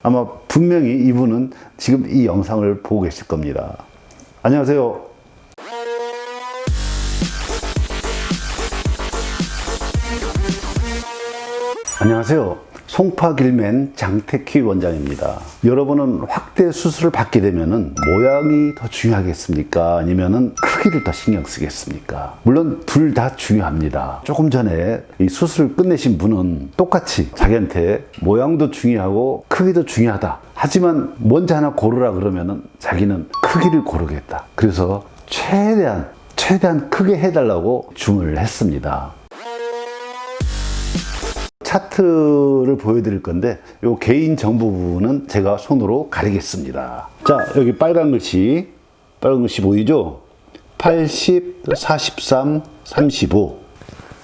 아마 분명히 이분은 지금 이 영상을 보고 계실 겁니다. 안녕하세요. 안녕하세요. 송파길맨 장태키 원장입니다. 여러분은 확대 수술을 받게 되면은 모양이 더 중요하겠습니까? 아니면은 크기를 더 신경 쓰겠습니까? 물론 둘 다 중요합니다. 조금 전에 이 수술을 끝내신 분은 똑같이 자기한테 모양도 중요하고 크기도 중요하다. 하지만 먼저 하나 고르라 그러면은 자기는 크기를 고르겠다. 그래서 최대한 최대한 크게 해달라고 주문을 했습니다. 차트를 보여드릴 건데 요 개인 정보 부분은 제가 손으로 가리겠습니다. 자 여기 빨간 글씨 빨간 글씨 보이죠? 80, 43, 35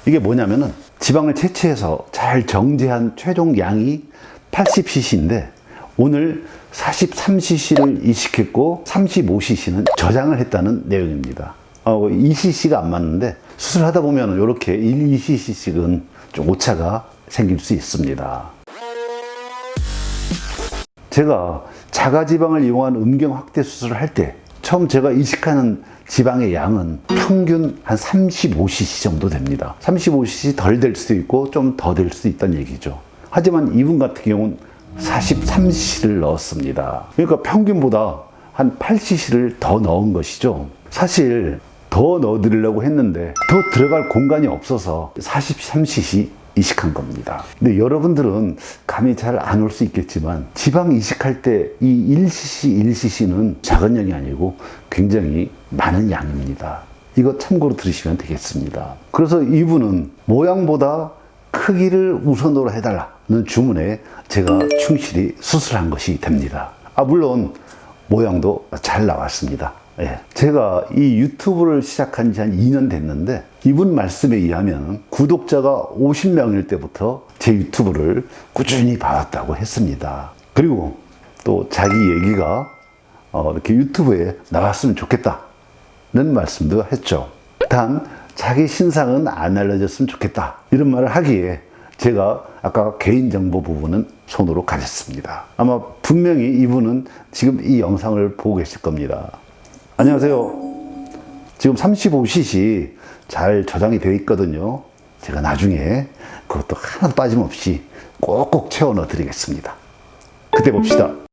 이게 뭐냐면은 지방을 채취해서 잘 정제한 최종 양이 80cc인데 오늘 43cc를 이식했고 35cc는 저장을 했다는 내용입니다. 어, 2cc가 안 맞는데 수술하다 보면 이렇게 1, 2cc씩은 좀 오차가 생길 수 있습니다. 제가 자가지방을 이용한 음경 확대 수술을 할 때 처음 제가 이식하는 지방의 양은 평균 한 35cc 정도 됩니다. 35cc 덜 될 수도 있고 좀 더 될수 있다는 얘기죠. 하지만 이분 같은 경우는 43cc를 넣었습니다. 그러니까 평균보다 한 8cc를 더 넣은 것이죠. 사실 더 넣어드리려고 했는데 더 들어갈 공간이 없어서 43cc 이식한 겁니다. 근데 여러분들은 감이 잘 안 올 수 있겠지만 지방 이식할 때 이 1cc, 1cc는 작은 양이 아니고 굉장히 많은 양입니다. 이거 참고로 들으시면 되겠습니다. 그래서 이분은 모양보다 크기를 우선으로 해달라는 주문에 제가 충실히 수술한 것이 됩니다. 아, 물론 모양도 잘 나왔습니다. 예. 제가 이 유튜브를 시작한 지 한 2년 됐는데 이분 말씀에 의하면 구독자가 50명일 때부터 제 유튜브를 꾸준히 봐왔다고 했습니다. 그리고 또 자기 얘기가 어, 이렇게 유튜브에 나왔으면 좋겠다는 말씀도 했죠. 단 자기 신상은 안 알려졌으면 좋겠다 이런 말을 하기에 제가 아까 개인정보 부분은 손으로 가졌습니다. 아마 분명히 이분은 지금 이 영상을 보고 계실 겁니다. 안녕하세요. 지금 35cc 잘 저장이 되어 있거든요. 제가 나중에 그것도 하나도 빠짐없이 꼭꼭 채워 넣어 드리겠습니다. 그때 봅시다.